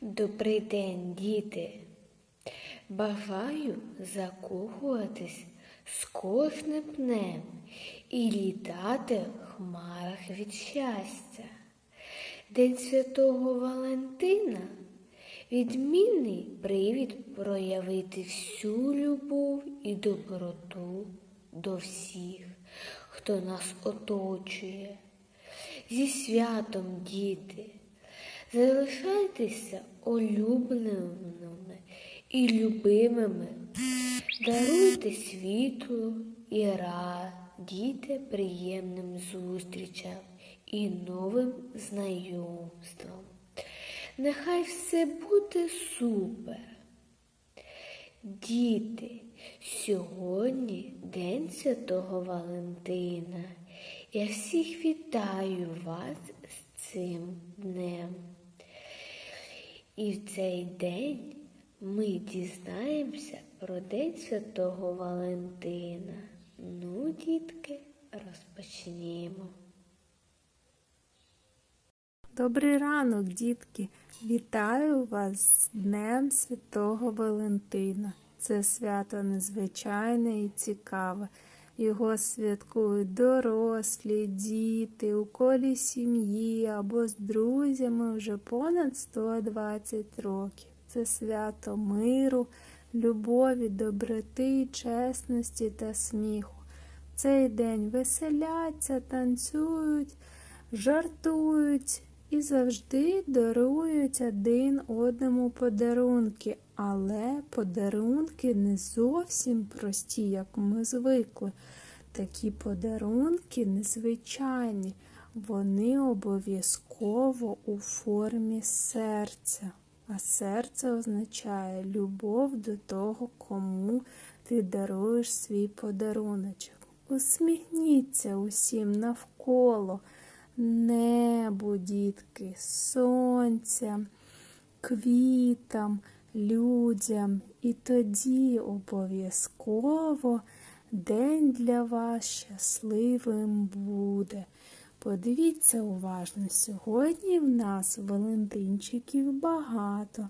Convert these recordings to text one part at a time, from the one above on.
Добрий день, діти. Бажаю закохуватись з кожним днем і літати в хмарах від щастя. День Святого Валентина відмінний привід проявити всю любов і доброту до всіх, хто нас оточує. Зі святом, діти! Залишайтеся улюбленими і любимими. Даруйте світло і радійте приємним зустрічам і новим знайомствам. Нехай все буде супер. Діти, сьогодні День Святого Валентина. Я всіх вітаю вас з цим днем. І в цей день ми дізнаємося про День Святого Валентина. Ну, дітки, розпочнімо. Добрий ранок, дітки! Вітаю вас з Днем Святого Валентина. Це свято незвичайне і цікаве. Його святкують дорослі, діти, у колі сім'ї або з друзями вже понад 120 років. Це свято миру, любові, доброти, чесності та сміху. В цей день веселяться, танцюють, жартують і завжди дарують один одному подарунки, але подарунки не зовсім прості, як ми звикли. Такі подарунки незвичайні, вони обов'язково у формі серця. А серце означає любов до того, кому ти даруєш свій подаруночок. Усміхніться усім навколо небу, дітки, сонцям, квітам, людям. І тоді обов'язково день для вас щасливим буде. Подивіться уважно, сьогодні в нас Валентинчиків багато,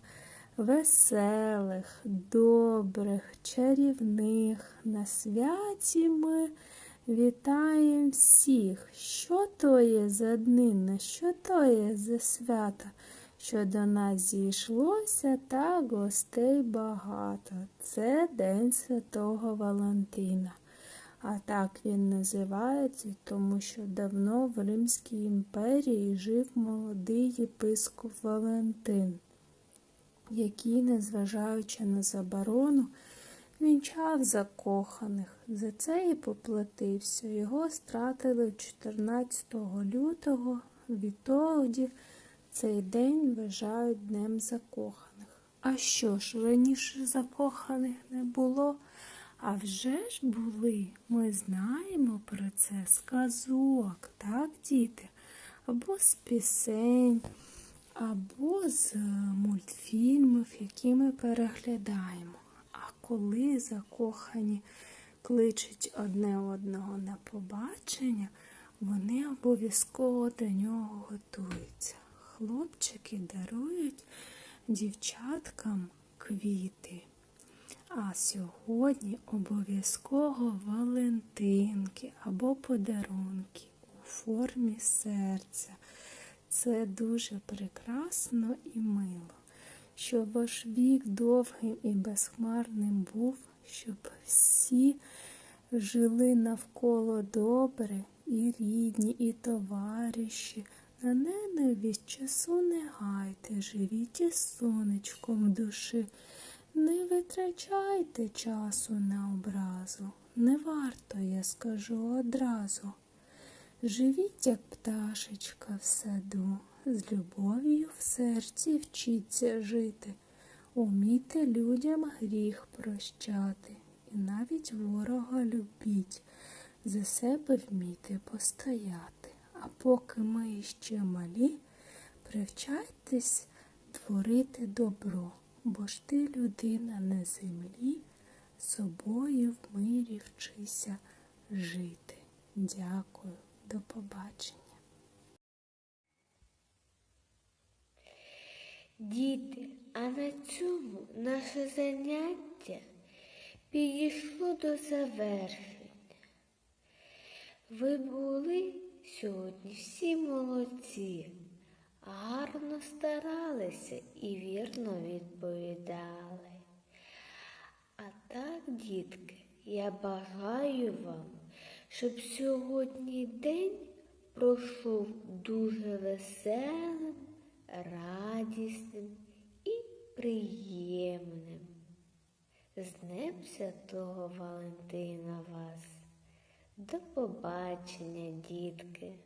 веселих, добрих, чарівних. На святі ми вітаємо всіх. Що то є за днина, що то є за свято, що до нас зійшлося, та гостей багато. Це День Святого Валентина. А так він називається, тому що давно в Римській імперії жив молодий єпископ Валентин, який, незважаючи на заборону, вінчав закоханих. За це і поплатився. Його стратили 14 лютого, відтоді цей день вважають Днем закоханих. А що ж, раніше закоханих не було? А вже ж були, ми знаємо про це з казок, так, діти? Або з пісень, або з мультфільмів, які ми переглядаємо. Коли закохані кличуть одне одного на побачення, вони обов'язково до нього готуються. Хлопчики дарують дівчаткам квіти. А сьогодні обов'язково валентинки або подарунки у формі серця. Це дуже прекрасно і мило, щоб ваш вік довгим і безхмарним був, щоб всі жили навколо добре, і рідні, і товариші. На ненависть часу не гайте, живіть із сонечком душі. Не витрачайте часу на образу, не варто, я скажу одразу. Живіть, як пташечка в саду, з любов'ю в серці вчіться жити, умійте людям гріх прощати, і навіть ворога любіть, за себе вмійте постояти. А поки ми ще малі, привчайтесь творити добро бо ж ти людина на землі, собою в мирі вчися жити. Дякую, до побачення. Діти, а на цьому наше заняття підійшло до завершення. Ви були сьогодні всі молодці, гарно старалися і вірно відповідали. А так, дітки, я бажаю вам, щоб сьогодні день пройшов дуже веселим, радісним і приємним. З Днем Святого Валентина вас. До побачення, дітки!